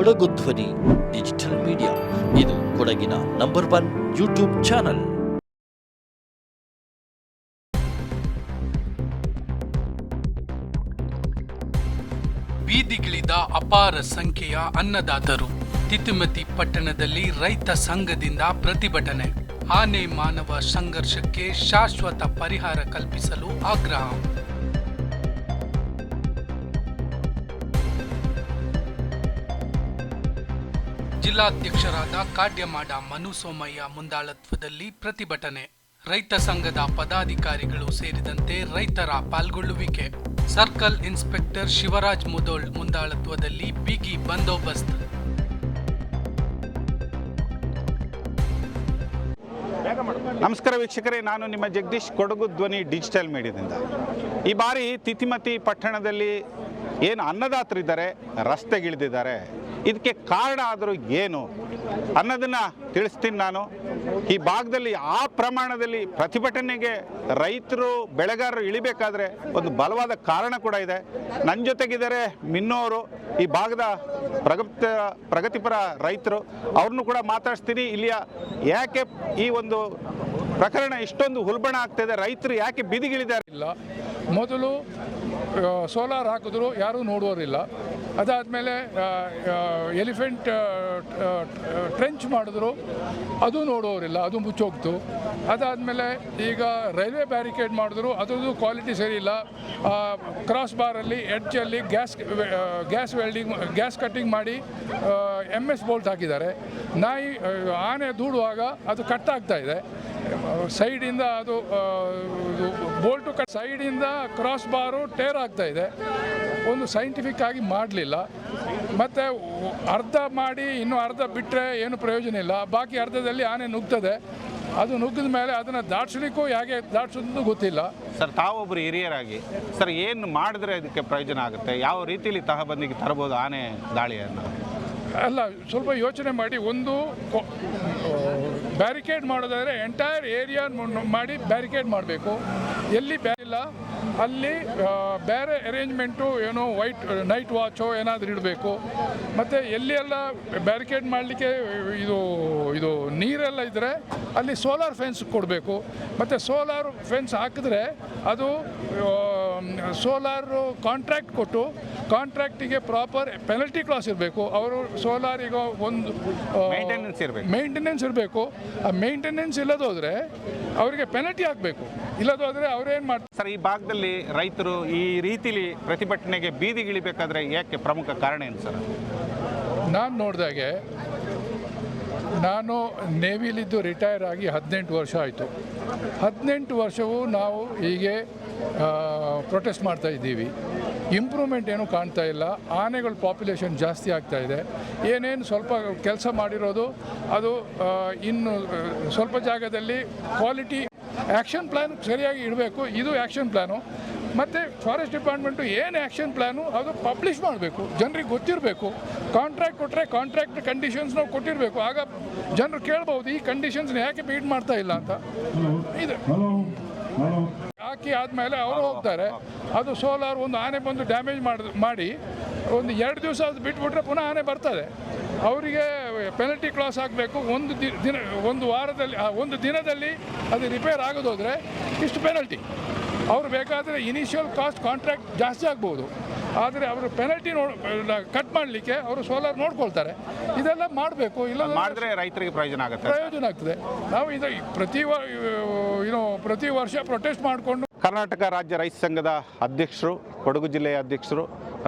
ಕೊಡಗು ಧ್ವನಿ, digital media. ಇದು ಕೊಡಗಿನ ನಂಬರ್ ಒನ್ ಯೂಟ್ಯೂಬ್ ಚಾನಲ್. ಬೀದಿಗಿಳಿದ ಅಪಾರ ಸಂಖ್ಯೆಯ ಅನ್ನದಾತರು ತಿತಿಮತಿ ಪಟ್ಟಣದಲ್ಲಿ ರೈತ ಸಂಘದಿಂದ ಪ್ರತಿಭಟನೆ. ಆನೆ ಮಾನವ ಸಂಘರ್ಷಕ್ಕೆ ಶಾಶ್ವತ ಪರಿಹಾರ ಕಲ್ಪಿಸಲು ಆಗ್ರಹ. ಜಿಲ್ಲಾಧ್ಯಕ್ಷರಾದ ಕಾಡ್ಯಮಾಡ ಮನು ಸೋಮಯ್ಯ ಮುಂದಾಳತ್ವದಲ್ಲಿ ಪ್ರತಿಭಟನೆ. ರೈತ ಸಂಘದ ಪದಾಧಿಕಾರಿಗಳು ಸೇರಿದಂತೆ ರೈತರ ಪಾಲ್ಗೊಳ್ಳುವಿಕೆ. ಸರ್ಕಲ್ ಇನ್ಸ್ಪೆಕ್ಟರ್ ಶಿವರಾಜ್ ಮುದೋಳ್ ಮುಂದಾಳತ್ವದಲ್ಲಿ ಬಿಗಿ ಬಂದೋಬಸ್ತ್. ನಮಸ್ಕಾರ ವೀಕ್ಷಕರೇ, ನಾನು ನಿಮ್ಮ ಜಗದೀಶ್ ಕೊಡಗು ಧ್ವನಿ ಡಿಜಿಟಲ್ ಮೀಡಿಯಾದಿಂದ. ಈ ಬಾರಿ ತಿತಿಮತಿ ಪಟ್ಟಣದಲ್ಲಿ ಏನು ಅನ್ನದಾತರಿದ್ದಾರೆ, ರಸ್ತೆಗಿಳಿದಿದ್ದಾರೆ. ಇದಕ್ಕೆ ಕಾರಣ ಆದರೂ ಏನು ಅನ್ನೋದನ್ನು ತಿಳಿಸ್ತೀನಿ ನಾನು. ಈ ಭಾಗದಲ್ಲಿ ಆ ಪ್ರಮಾಣದಲ್ಲಿ ಪ್ರತಿಭಟನೆಗೆ ರೈತರು, ಬೆಳೆಗಾರರು ಇಳಿಬೇಕಾದ್ರೆ ಒಂದು ಬಲವಾದ ಕಾರಣ ಕೂಡ ಇದೆ. ನನ್ನ ಜೊತೆಗಿದ್ದಾರೆ ಮಿನ್ನೋರು, ಈ ಭಾಗದ ಪ್ರಗತಿ ಪ್ರಗತಿಪರ ರೈತರು. ಅವ್ರನ್ನೂ ಕೂಡ ಮಾತಾಡಿಸ್ತೀನಿ. ಇಲ್ಲಿಯ ಯಾಕೆ ಈ ಒಂದು ಪ್ರಕರಣ ಇಷ್ಟೊಂದು ಹುಲ್ಬಣ ಆಗ್ತಿದೆ ರೈತರು ಯಾಕೆ ಬೀದಿಗಿಳಿದಾರೆ? ಇಲ್ಲ. ಮೊದಲು ಸೋಲಾರ್ ಹಾಕಿದ್ರು ಯಾರೂ ನೋಡುವವರಿಲ್ಲ. ಅದಾದಮೇಲೆ ಎಲಿಫೆಂಟ್ ಟ್ರೆಂಚ್ ಮಾಡಿದ್ರು. ಅದು ನೋಡೋರಿಲ್ಲ, ಅದು ಮುಚ್ಚೋಗ್ತು. ಅದಾದಮೇಲೆ ಈಗ ರೈಲ್ವೆ ಬ್ಯಾರಿಕೇಡ್ ಮಾಡಿದ್ರು, ಅದರದ್ದು ಕ್ವಾಲಿಟಿ ಸರಿ ಇಲ್ಲ. ಕ್ರಾಸ್ ಬಾರಲ್ಲಿ ಎಡ್ಜಲ್ಲಿ gas gas welding, gas cutting ಮಾಡಿ ಎಂ ಎಸ್ ಬೋಲ್ಟ್ ಹಾಕಿದ್ದಾರೆ. ನಾಯಿ ಆನೆ ದೂಡುವಾಗ ಅದು ಕಟ್ ಆಗ್ತಾ ಇದೆ. ಸೈಡಿಂದ ಅದು ಬೋಲ್ಟು ಕಟ್ ಸೈಡಿಂದ ಕ್ರಾಸ್ ಬಾರು ಟೇರ್ ಆಗ್ತಾ ಇದೆ. ಒಂದು ಸೈಂಟಿಫಿಕ್ ಆಗಿ ಮಾಡಲಿಲ್ಲ. ಮತ್ತು ಅರ್ಧ ಮಾಡಿ ಇನ್ನೂ ಅರ್ಧ ಬಿಟ್ಟರೆ ಏನು ಪ್ರಯೋಜನ ಇಲ್ಲ. ಬಾಕಿ ಅರ್ಧದಲ್ಲಿ ಆನೆ ನುಗ್ತದೆ. ಅದು ನುಗ್ಗಿದ ಮೇಲೆ ಅದನ್ನು ದಾಟ್ಸಲಿಕ್ಕೂ ಹೇಗೆ ದಾಟ್ಸೋದು ಗೊತ್ತಿಲ್ಲ. ಸರ್ ತಾವೊಬ್ಬರು ಹಿರಿಯರಾಗಿ ಸರ್ ಏನು ಮಾಡಿದ್ರೆ ಅದಕ್ಕೆ ಪ್ರಯೋಜನ ಆಗುತ್ತೆ? ಯಾವ ರೀತಿಯಲ್ಲಿ ತಹಬಂದಿಗೆ ತರಬಹುದು ಆನೆ ದಾಳಿಯನ್ನು ಅಲ್ಲ ಸ್ವಲ್ಪ ಯೋಚನೆ ಮಾಡಿ. ಒಂದು ಬ್ಯಾರಿಕೇಡ್ ಮಾಡೋದಾದರೆ ಎಂಟೈರ್ ಏರಿಯಾ ಮಾಡಿ ಬ್ಯಾರಿಕೇಡ್ ಮಾಡಬೇಕು. ಎಲ್ಲಿ ಬ್ಯಾರಿಲ್ಲ ಇಲ್ಲ. ಅಲ್ಲಿ ಬೇರೆ ಅರೇಂಜ್ಮೆಂಟು ಏನೋ ವೈಟ್ ನೈಟ್ ವಾಚೋ ಏನಾದರೂ ಇಡಬೇಕು. ಮತ್ತು ಎಲ್ಲಿ ಎಲ್ಲ ಬ್ಯಾರಿಕೇಡ್ ಮಾಡಲಿಕ್ಕೆ ಇದು ಇದು ನೀರೆಲ್ಲ ಇದ್ದರೆ ಅಲ್ಲಿ ಸೋಲಾರ್ ಫೆನ್ಸ್ ಕೊಡಬೇಕು. ಮತ್ತು ಸೋಲಾರ್ ಫೆನ್ಸ್ ಹಾಕಿದ್ರೆ ಅದು ಸೋಲಾರ್ ಕಾಂಟ್ರಾಕ್ಟ್ ಕೊಟ್ಟು ಕಾಂಟ್ರಾಕ್ಟಿಗೆ ಪ್ರಾಪರ್ ಪೆನಲ್ಟಿ ಕ್ಲಾಸ್ ಇರಬೇಕು. ಅವರು ಸೋಲಾರ್ ಈಗ ಒಂದು ಮೇಂಟೆನೆನ್ಸ್ ಇರಬೇಕು. ಆ ಮೇಂಟೆನೆನ್ಸ್ ಇಲ್ಲದೋದ್ರೆ ಅವರಿಗೆ ಪೆನಲ್ಟಿ ಹಾಕಬೇಕು. ಇಲ್ಲದೋದ್ರೆ ಅವ್ರೇನು ಮಾಡ್ತಾರೆ ಸರ್ ಈ ಭಾಗದಲ್ಲಿ ರೈತರು ಈ ರೀತಿಲಿ ಪ್ರತಿಭಟನೆಗೆ ಬೀದಿಗಿಳಿಬೇಕಾದ್ರೆ ಯಾಕೆ ಪ್ರಮುಖ ಕಾರಣ ಏನು ಸರ್? ನಾನು ನೋಡಿದಾಗೆ ನಾನು ನೇವಿಲಿದ್ದು ರಿಟೈರ್ ಆಗಿ ಹದಿನೆಂಟು ವರ್ಷ ಆಯಿತು. ಹದಿನೆಂಟು ವರ್ಷವೂ ನಾವು ಹೀಗೆ ಪ್ರೊಟೆಸ್ಟ್ ಮಾಡ್ತಾ ಇದ್ದೀವಿ. ಇಂಪ್ರೂವ್ಮೆಂಟ್ ಏನೂ ಕಾಣ್ತಾ ಇಲ್ಲ. ಆನೆಗಳ ಪಾಪ್ಯುಲೇಷನ್ ಜಾಸ್ತಿ ಆಗ್ತಾ ಇದೆ. ಏನೇನು ಸ್ವಲ್ಪ ಕೆಲಸ ಮಾಡಿರೋದು, ಅದು ಇನ್ನು ಸ್ವಲ್ಪ ಜಾಗದಲ್ಲಿ ಕ್ವಾಲಿಟಿ ಆ್ಯಕ್ಷನ್ ಪ್ಲ್ಯಾನ್ ಸರಿಯಾಗಿ ಇಡಬೇಕು. ಇದು ಆ್ಯಕ್ಷನ್ ಪ್ಲ್ಯಾನು ಮತ್ತು ಫಾರೆಸ್ಟ್ ಡಿಪಾರ್ಟ್ಮೆಂಟು ಏನು ಆ್ಯಕ್ಷನ್ ಪ್ಲ್ಯಾನು ಅದು ಪಬ್ಲಿಷ್ ಮಾಡಬೇಕು. ಜನರಿಗೆ ಗೊತ್ತಿರಬೇಕು. ಕಾಂಟ್ರಾಕ್ಟ್ ಕೊಟ್ಟರೆ ಕಾಂಟ್ರಾಕ್ಟ್ ಕಂಡೀಷನ್ಸ್ ನಾವು ಕೊಟ್ಟಿರಬೇಕು. ಆಗ ಜನರು ಕೇಳ್ಬೋದು ಈ ಕಂಡೀಷನ್ಸ್ನ ಯಾಕೆ ಬೀಟ್ ಮಾಡ್ತಾ ಇಲ್ಲ ಅಂತ. ಇದೆ. ಹಾಕಿ ಆದಮೇಲೆ ಅವರು ಹೋಗ್ತಾರೆ. ಅದು ಸೋಲಾರ್ ಒಂದು ಆನೆ ಬಂದು ಡ್ಯಾಮೇಜ್ ಮಾಡಿ ಮಾಡಿ ಒಂದು ಎರಡು ದಿವಸ ಅದು ಬಿಟ್ಬಿಟ್ರೆ ಪುನಃ ಆನೆ ಬರ್ತದೆ. ಅವರಿಗೆ ಪೆನಲ್ಟಿ ಕ್ಲಾಸ್ ಆಗಬೇಕು ಒಂದು ದಿನ ಒಂದು ವಾರದಲ್ಲಿ ಒಂದು ದಿನದಲ್ಲಿ ಅದು ರಿಪೇರ್ ಆಗೋದೋದ್ರೆ ಇಷ್ಟು ಪೆನಲ್ಟಿ ಅವರು ಬೇಕಾದರೆ ಇನಿಷಿಯಲ್ ಕಾಸ್ಟ್ ಕಾಂಟ್ರಾಕ್ಟ್ ಜಾಸ್ತಿ ಆಗ್ಬೋದು. ಆದರೆ ಅವರು ಪೆನಲ್ಟಿ ನೋಡ್ ಕಟ್ ಮಾಡಲಿಕ್ಕೆ ಅವರು ಸೋಲಾರ್ ನೋಡ್ಕೊಳ್ತಾರೆ. ಇದೆಲ್ಲ ಮಾಡಬೇಕು ಇಲ್ಲ ಮಾಡಿದ್ರೆ ರೈತರಿಗೆ ಪ್ರಯೋಜನ ಆಗುತ್ತೆ. ಪ್ರಯೋಜನ ಆಗ್ತದೆ. ನಾವು ಇದು ಪ್ರತಿ ವ ಏನೋ ಪ್ರತಿ ವರ್ಷ ಪ್ರೊಟೆಸ್ಟ್ ಮಾಡಿಕೊಂಡು ಕರ್ನಾಟಕ ರಾಜ್ಯ ರೈತ ಸಂಘದ ಅಧ್ಯಕ್ಷರು, ಕೊಡಗು ಜಿಲ್ಲೆಯ ಅಧ್ಯಕ್ಷರು,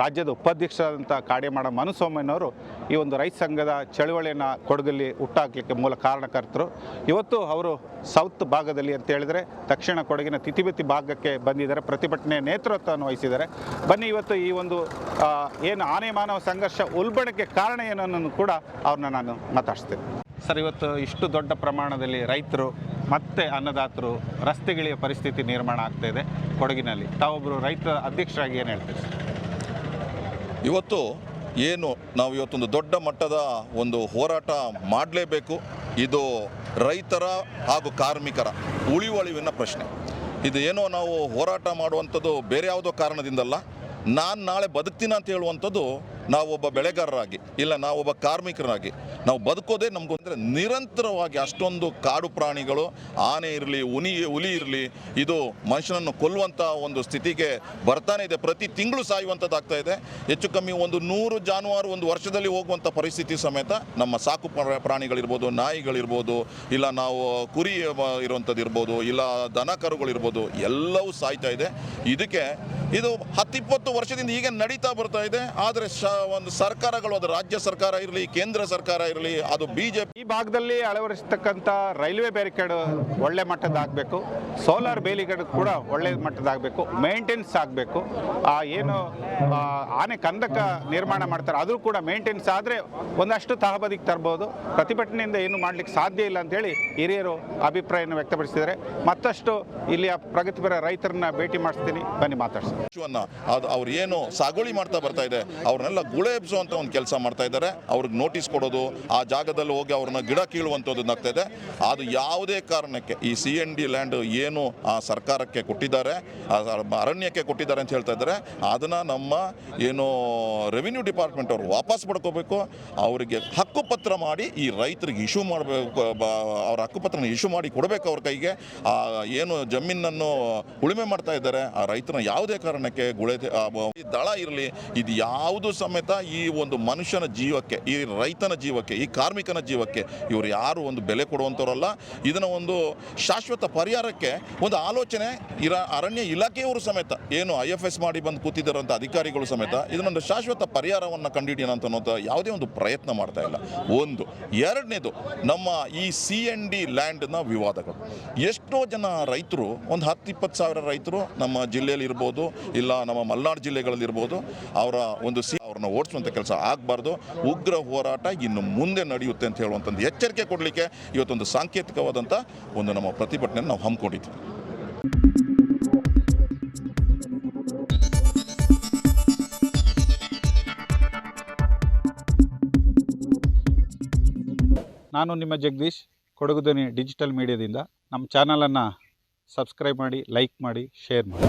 ರಾಜ್ಯದ ಉಪಾಧ್ಯಕ್ಷರಾದಂಥ ಕಾಡೇಮಾಡ ಮನುಸ್ವಾಮಯ್ಯನವರು ಈ ಒಂದು ರೈತ ಸಂಘದ ಚಳವಳಿಯನ್ನು ಕೊಡಗಲ್ಲಿ ಹುಟ್ಟಾಕಲಿಕ್ಕೆ ಮೂಲ ಕಾರಣಕರ್ತರು. ಇವತ್ತು ಅವರು ಸೌತ್ ಭಾಗದಲ್ಲಿ ಅಂತ ಹೇಳಿದರೆ ದಕ್ಷಿಣ ಕೊಡಗಿನ ತಿತಿಬೆತ್ತಿ ಭಾಗಕ್ಕೆ ಬಂದಿದ್ದಾರೆ. ಪ್ರತಿಭಟನೆ ನೇತೃತ್ವವನ್ನು ವಹಿಸಿದ್ದಾರೆ. ಬನ್ನಿ ಇವತ್ತು ಈ ಒಂದು ಏನು ಆನೆ ಮಾನವ ಸಂಘರ್ಷ ಉಲ್ಬಣಕ್ಕೆ ಕಾರಣ ಏನು ಅನ್ನೋದು ಕೂಡ ಅವ್ರನ್ನ ನಾನು ಮಾತಾಡಿಸ್ತೇನೆ. ಸರ್, ಇವತ್ತು ಇಷ್ಟು ದೊಡ್ಡ ಪ್ರಮಾಣದಲ್ಲಿ ರೈತರು ಮತ್ತೆ ಅನ್ನದಾತರು, ರಸ್ತೆಗಿಳಿಯ ಪರಿಸ್ಥಿತಿ ನಿರ್ಮಾಣ ಆಗ್ತಾ ಇದೆ ಕೊಡಗಿನಲ್ಲಿ. ತಾವೊಬ್ಬರು ರೈತ ಅಧ್ಯಕ್ಷರಾಗಿ ಏನು ಹೇಳ್ತೀರಿ ಇವತ್ತು ಏನು ನಾವು ಇವತ್ತೊಂದು ದೊಡ್ಡ ಮಟ್ಟದ ಒಂದು ಹೋರಾಟ ಮಾಡಲೇಬೇಕು. ಇದು ರೈತರ ಹಾಗೂ ಕಾರ್ಮಿಕರ ಉಳಿವಳಿವಿನ ಪ್ರಶ್ನೆ. ಇದು ಏನೋ ನಾವು ಹೋರಾಟ ಮಾಡುವಂಥದ್ದು ಬೇರೆ ಯಾವುದೋ ಕಾರಣದಿಂದಲ್ಲ. ನಾನು ನಾಳೆ ಬದುಕ್ತೀನಿ ಅಂತ ಹೇಳುವಂಥದ್ದು ನಾವೊಬ್ಬ ಬೆಳೆಗಾರರಾಗಿ, ಇಲ್ಲ ನಾವೊಬ್ಬ ಕಾರ್ಮಿಕರಾಗಿ, ನಾವು ಬದುಕೋದೇ ನಮಗೊಂದರೆ ನಿರಂತರವಾಗಿ ಅಷ್ಟೊಂದು ಕಾಡು ಪ್ರಾಣಿಗಳು, ಆನೆ ಇರಲಿ, ಉನಿ, ಹುಲಿ ಇರಲಿ, ಇದು ಮನುಷ್ಯನನ್ನು ಕೊಲ್ಲುವಂಥ ಒಂದು ಸ್ಥಿತಿಗೆ ಬರ್ತಾನೆ ಇದೆ. ಪ್ರತಿ ತಿಂಗಳು ಸಾಯುವಂಥದ್ದಾಗ್ತಾ ಇದೆ. ಹೆಚ್ಚು ಕಮ್ಮಿ ಒಂದು ನೂರು ಜಾನುವಾರು ಒಂದು ವರ್ಷದಲ್ಲಿ ಹೋಗುವಂಥ ಪರಿಸ್ಥಿತಿ ಸಮೇತ ನಮ್ಮ ಸಾಕು ಪ್ರ- ಪ್ರಾಣಿಗಳಿರ್ಬೋದು, ನಾಯಿಗಳಿರ್ಬೋದು, ಇಲ್ಲ ನಾವು ಕುರಿ ಇರುವಂಥದ್ದು ಇರ್ಬೋದು, ಇಲ್ಲ ದನ ಕರುಗಳಿರ್ಬೋದು, ಎಲ್ಲವೂ ಸಾಯ್ತಾ ಇದೆ. ಇದಕ್ಕೆ ಇದು ಹತ್ತಿಪ್ಪತ್ತು ವರ್ಷದಿಂದ ಹೀಗೆ ನಡೀತಾ ಬರ್ತಾ ಇದೆ. ಆದರೆ ಶ ಒಂದು ಸರ್ಕಾರಗಳು ಅದು ರಾಜ್ಯ ಸರ್ಕಾರ ಇರಲಿ ಕೇಂದ್ರ ಸರ್ಕಾರ ಇರಲಿ ಅದು ಬಿಜೆಪಿ ಈ ಭಾಗದಲ್ಲಿ ಅಳವಡಿಸತಕ್ಕಂಥ ರೈಲ್ವೆ ಬ್ಯಾರಿಕೇಡ್ ಒಳ್ಳೆ ಮಟ್ಟದಾಗಬೇಕು. ಸೋಲಾರ್ ಬೇಲಿಗೇಡ್ ಕೂಡ ಒಳ್ಳೆ ಮಟ್ಟದಾಗಬೇಕು. ಮೇಂಟೆನ್ಸ್ ಆಗಬೇಕು. ಆ ಏನು ಆನೆ ಕಂದಕ ನಿರ್ಮಾಣ ಮಾಡ್ತಾರೆ ಅದು ಕೂಡ ಮೇಂಟೆನ್ಸ್ ಆದರೆ ಒಂದಷ್ಟು ತಹಬದಿಗೆ ತರ್ಬೋದು. ಪ್ರತಿಭಟನೆಯಿಂದ ಏನು ಮಾಡಲಿಕ್ಕೆ ಸಾಧ್ಯ ಇಲ್ಲ ಅಂತೇಳಿ ಹಿರಿಯರು ಅಭಿಪ್ರಾಯವನ್ನು ವ್ಯಕ್ತಪಡಿಸಿದ್ದಾರೆ. ಮತ್ತಷ್ಟು ಇಲ್ಲಿಯ ಪ್ರಗತಿಪರ ರೈತರನ್ನ ಭೇಟಿ ಮಾಡಿಸ್ತೀನಿ. ಬನ್ನಿ ಪಶುವನ್ನ ಅದು ಅವ್ರು ಏನು ಸಾಗುವಳಿ ಮಾಡ್ತಾ ಬರ್ತಾ ಇದೆ ಅವ್ರನ್ನೆಲ್ಲ ಗುಳೆ ಅಂತ ಒಂದು ಕೆಲಸ ಮಾಡ್ತಾ ಇದ್ದಾರೆ ಅವ್ರಿಗೆ ನೋಟಿಸ್ ಕೊಡೋದು, ಆ ಜಾಗದಲ್ಲಿ ಹೋಗಿ ಅವ್ರನ್ನ ಗಿಡ ಕೀಳುವಂಥದ್ದು ಆಗ್ತಾ ಇದೆ. ಅದು ಯಾವುದೇ ಕಾರಣಕ್ಕೆ, ಈ ಸಿ ಎನ್ ಡಿ ಲ್ಯಾಂಡ್ ಏನು ಆ ಸರ್ಕಾರಕ್ಕೆ ಕೊಟ್ಟಿದ್ದಾರೆ ಅರಣ್ಯಕ್ಕೆ ಕೊಟ್ಟಿದ್ದಾರೆ ಅಂತ ಹೇಳ್ತಾ ಇದ್ದಾರೆ ಅದನ್ನು ನಮ್ಮ ಏನು ರೆವಿನ್ಯೂ ಡಿಪಾರ್ಟ್ಮೆಂಟ್ ಅವರು ವಾಪಸ್ ಪಡ್ಕೋಬೇಕು. ಅವರಿಗೆ ಹಕ್ಕುಪತ್ರ ಮಾಡಿ ಈ ರೈತರಿಗೆ ಇಶ್ಯೂ ಮಾಡಬೇಕು ಅವ್ರ ಹಕ್ಕುಪತ್ರನ ಇಶ್ಯೂ ಮಾಡಿ ಕೊಡಬೇಕು ಅವ್ರ ಕೈಗೆ. ಆ, ಏನು ಜಮೀನನ್ನು ಉಳುಮೆ ಮಾಡ್ತಾ ಇದ್ದಾರೆ. ಆ ರೈತನ ಯಾವುದೇ ಕಾರಣಕ್ಕೆ ಗುಳೆ ದಳ ಇರಲಿ, ಇದು ಯಾವುದು ಸಮೇತ ಈ ಒಂದು ಮನುಷ್ಯನ ಜೀವಕ್ಕೆ, ಈ ರೈತನ ಜೀವಕ್ಕೆ, ಈ ಕಾರ್ಮಿಕನ ಜೀವಕ್ಕೆ ಇವರು ಯಾರು ಒಂದು ಬೆಲೆ ಕೊಡುವಂಥವ್ರಲ್ಲ. ಇದನ್ನು ಒಂದು ಶಾಶ್ವತ ಪರಿಹಾರಕ್ಕೆ ಒಂದು ಆಲೋಚನೆ ಇರ, ಅರಣ್ಯ ಇಲಾಖೆಯವರು ಸಮೇತ, ಏನು ಐ ಎಫ್ ಎಸ್ ಮಾಡಿ ಬಂದು ಕೂತಿದ್ದಾರಂಥ ಅಧಿಕಾರಿಗಳು ಸಮೇತ ಇದನ್ನೊಂದು ಶಾಶ್ವತ ಪರಿಹಾರವನ್ನು ಕಂಡುಹಿಡಿಯೋಣ ಅಂತ ಯಾವುದೇ ಒಂದು ಪ್ರಯತ್ನ ಮಾಡ್ತಾ ಇಲ್ಲ. ಒಂದು. ಎರಡನೇದು, ನಮ್ಮ ಈ ಸಿ ಎನ್ ಡಿ ಲ್ಯಾಂಡ್ನ ವಿವಾದಗಳು. ಎಷ್ಟೋ ಜನ ರೈತರು, ಒಂದು ಹತ್ತು ಇಪ್ಪತ್ತು ಸಾವಿರ ರೈತರು ನಮ್ಮ ಜಿಲ್ಲೆಯಲ್ಲಿ ಇರ್ಬೋದು ಇಲ್ಲ ನಮ್ಮ ಮಲೆನಾಡು ಜಿಲ್ಲೆಗಳಲ್ಲಿ ಇರ್ಬೋದು ಅವರ ಒಂದು ಸಿ ಅವ್ರನ್ನ ಓಡಿಸುವಂಥ ಕೆಲಸ ಆಗಬಾರ್ದು. ಉಗ್ರ ಹೋರಾಟ ಇನ್ನು ಮುಂದೆ ನಡೆಯುತ್ತೆ ಅಂತ ಹೇಳುವಂಥದ್ದು ಎಚ್ಚರಿಕೆ ಕೊಡಲಿಕ್ಕೆ ಇವತ್ತೊಂದು ಸಾಂಕೇತಿಕವಾದಂಥ ಒಂದು ನಮ್ಮ ಪ್ರತಿಭಟನೆಯನ್ನು ನಾವು ಹಮ್ಮಿಕೊಂಡಿದ್ದೀವಿ ನಾನು ನಿಮ್ಮ ಜಗದೀಶ್ ಕೊಡಗುದನಿ ಡಿಜಿಟಲ್ ಮೀಡಿಯಾದಿಂದ. ನಮ್ಮ ಚಾನಲನ್ನು ಸಬ್ಸ್ಕ್ರೈಬ್ ಮಾಡಿ, ಲೈಕ್ ಮಾಡಿ, ಶೇರ್ ಮಾಡಿ.